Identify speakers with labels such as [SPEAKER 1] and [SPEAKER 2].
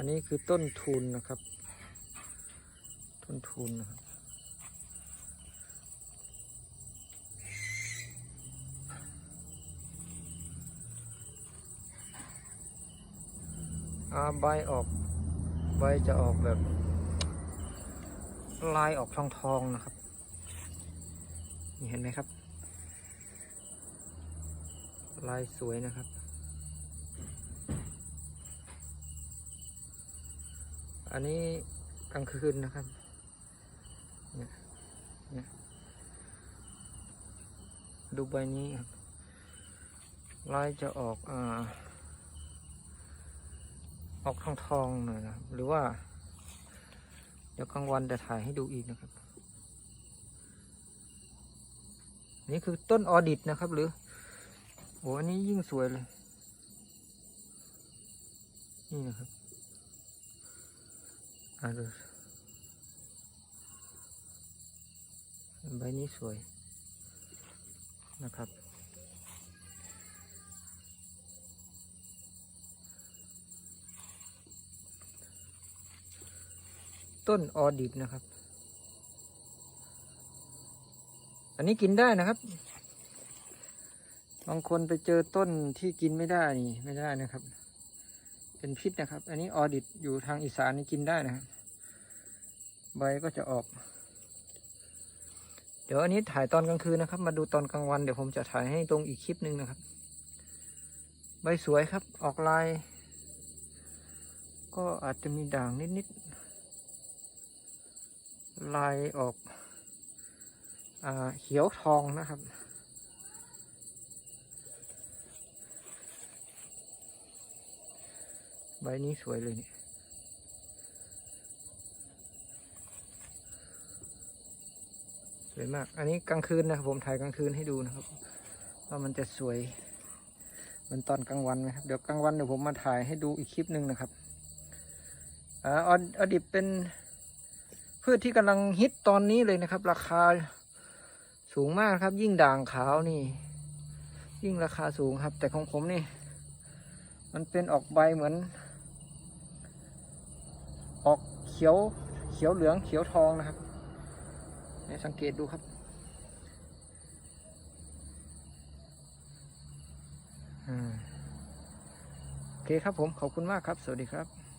[SPEAKER 1] อันนี้คือต้นทุนนะครับ ต้นทุนนะครับอาใบออกใบจะออกแบบ ลายออกทองทองนะครับ นี่เห็นไหมครับ ลายสวยนะครับ อันนี้กลางคืนนะครับเนี่ยเนี่ยดูใบนี้ครับลายจะออกอ่าออกทองทองหน่อยนะครับ หรือว่า เดี๋ยวกลางวันจะถ่ายให้ดูอีกนะครับ นี่คือต้นออดิตนะครับ หรือโอ้อันนี้ยิ่งสวยเลย นี่นะครับ ดูใบนี้สวยนะครับ ต้นออดิบนะครับ อันนี้กินได้นะครับ บางคนไปเจอต้นที่กินไม่ได้นี่ไม่ได้นะครับ เป็นพิษนะครับ อันนี้ออดิบอยู่ทางอีสานนี่กินได้นะครับใบก็จะออก เดี๋ยวอันนี้ถ่ายตอนกลางคืนนะครับ มาดูตอนกลางวันเดี๋ยวผมจะถ่ายให้ตรงอีกคลิปหนึ่งนะครับ ใบสวยครับ ออกลาย ก็อาจจะมีด่างนิดๆลายออกอาเขียวทองนะครับ ใบนี้สวยเลยเนี่ยสวยมาก อันนี้กลางคืนนะครับผมถ่ายกลางคืนให้ดูนะครับ ว่ามันจะสวยเหมือนตอนกลางวันไหมครับเดี๋ยวกลางวันเดี๋ยวผมมาถ่ายให้ดูอีกคลิปหนึ่งนะครับอาออดอดิบเป็นพืชที่กำลังฮิตตอนนี้เลยนะครับ ราคาสูงมากครับ ยิ่งด่างขาวนี่ ยิ่งราคาสูงครับ แต่ของผมนี่ มันเป็นออกใบเหมือน ออกเขียวเขียวเหลืองเขียวทองนะครับสังเกตดูครับอ่าโอเคครับผมขอบคุณมากครับ สวัสดีครับ